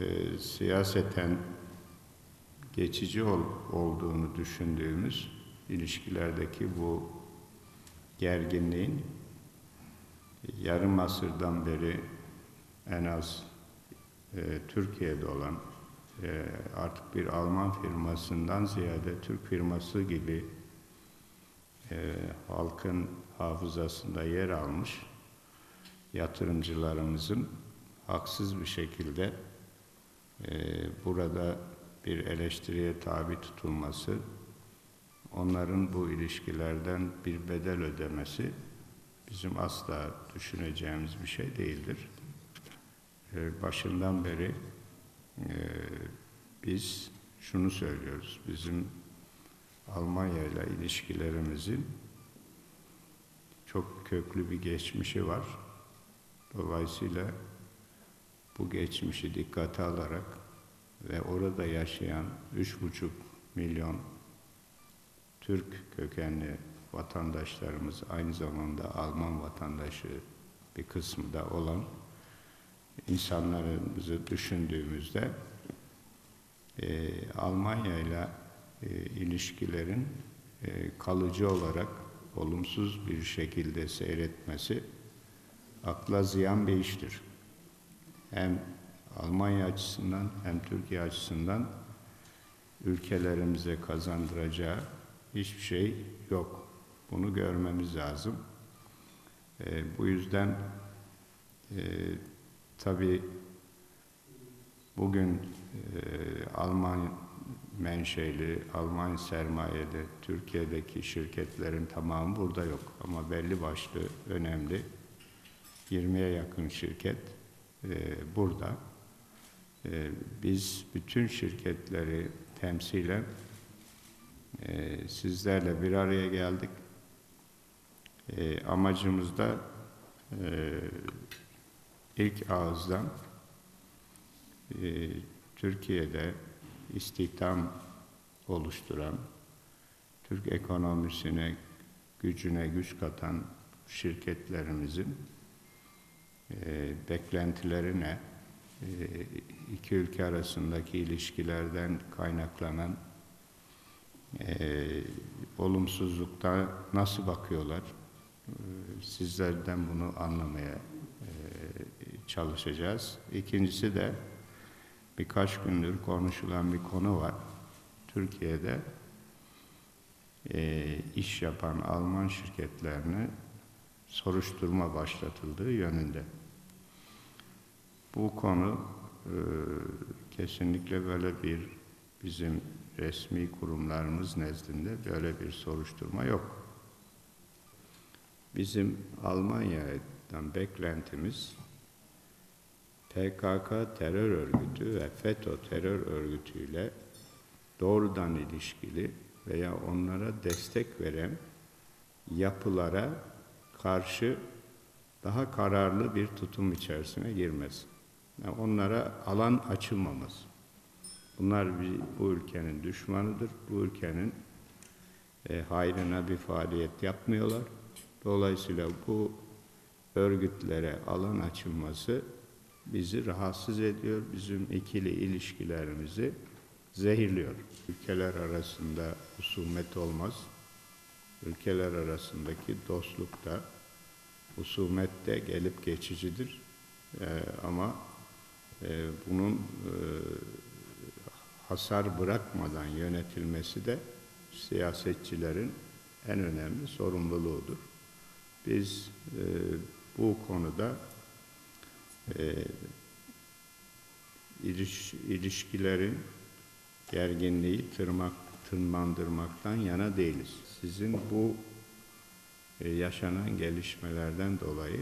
e, siyaseten geçici ol, olduğunu düşündüğümüz ilişkilerdeki bu gerginliğin yarım asırdan beri en az e, Türkiye'de olan e, artık bir Alman firmasından ziyade Türk firması gibi e, halkın hafızasında yer almış yatırımcılarımızın haksız bir şekilde burada bir eleştiriye tabi tutulması, onların bu ilişkilerden bir bedel ödemesi bizim asla düşüneceğimiz bir şey değildir. E, başından beri e, biz şunu söylüyoruz, bizim Almanya ile ilişkilerimizin çok köklü bir geçmişi var. Dolayısıyla bu geçmişi dikkate alarak ve orada yaşayan üç buçuk milyon Türk kökenli vatandaşlarımız aynı zamanda Alman vatandaşı bir kısmı da olan insanlarımızı düşündüğümüzde e, Almanya ile e, ilişkilerin e, kalıcı olarak olumsuz bir şekilde seyretmesi akla ziyan bir iştir. Hem Almanya açısından hem Türkiye açısından ülkelerimize kazandıracağı hiçbir şey yok. Bunu görmemiz lazım. E, bu yüzden e, tabii bugün e, Alman menşeli, Alman sermayeli Türkiye'deki şirketlerin tamamı burada yok. Ama belli başlı önemli 20'ye yakın şirket e, burada. E, biz bütün şirketleri temsilen e, sizlerle bir araya geldik. E, amacımız da e, ilk ağızdan Türkiye'de istihdam oluşturan, Türk ekonomisine, gücüne güç katan şirketlerimizin e, beklentileri ne, e, iki ülke arasındaki ilişkilerden kaynaklanan e, olumsuzlukta nasıl bakıyorlar, sizlerden bunu anlamaya çalışacağız. İkincisi de birkaç gündür konuşulan bir konu var. Türkiye'de iş yapan Alman şirketlerini soruşturma başlatıldığı yönünde. Bu konu e, kesinlikle böyle bir bizim resmi kurumlarımız nezdinde böyle bir soruşturma yok. Bizim Almanya'dan beklentimiz PKK terör örgütü ve FETÖ terör örgütüyle doğrudan ilişkili veya onlara destek veren yapılara karşı daha kararlı bir tutum içerisine girmez. Yani onlara alan açılmamız. Bunlar bu ülkenin düşmanıdır. Bu ülkenin e, hayrına bir faaliyet yapmıyorlar. Dolayısıyla bu örgütlere alan açılması bizi rahatsız ediyor. Bizim ikili ilişkilerimizi zehirliyor. Ülkeler arasında husumet olmaz. Ülkeler arasındaki dostluk da husumet gelip geçicidir. Ee, ama e, bunun e, hasar bırakmadan yönetilmesi de siyasetçilerin en önemli sorumluluğudur. Biz e, bu konuda e, iliş, ilişkilerin gerginliği tırmak, tırmandırmaktan yana değiliz. Sizin bu e, yaşanan gelişmelerden dolayı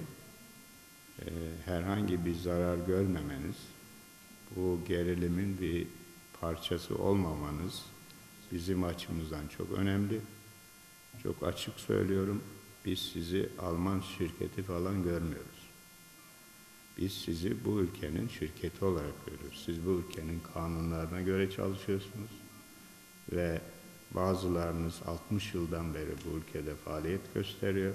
e, herhangi bir zarar görmemeniz, bu gerilimin bir parçası olmamanız bizim açımızdan çok önemli. Çok açık söylüyorum, biz sizi Alman şirketi falan görmüyoruz. Biz sizi bu ülkenin şirketi olarak görüyoruz. Siz bu ülkenin kanunlarına göre çalışıyorsunuz ve bazılarınız 60 yıldan beri bu ülkede faaliyet gösteriyor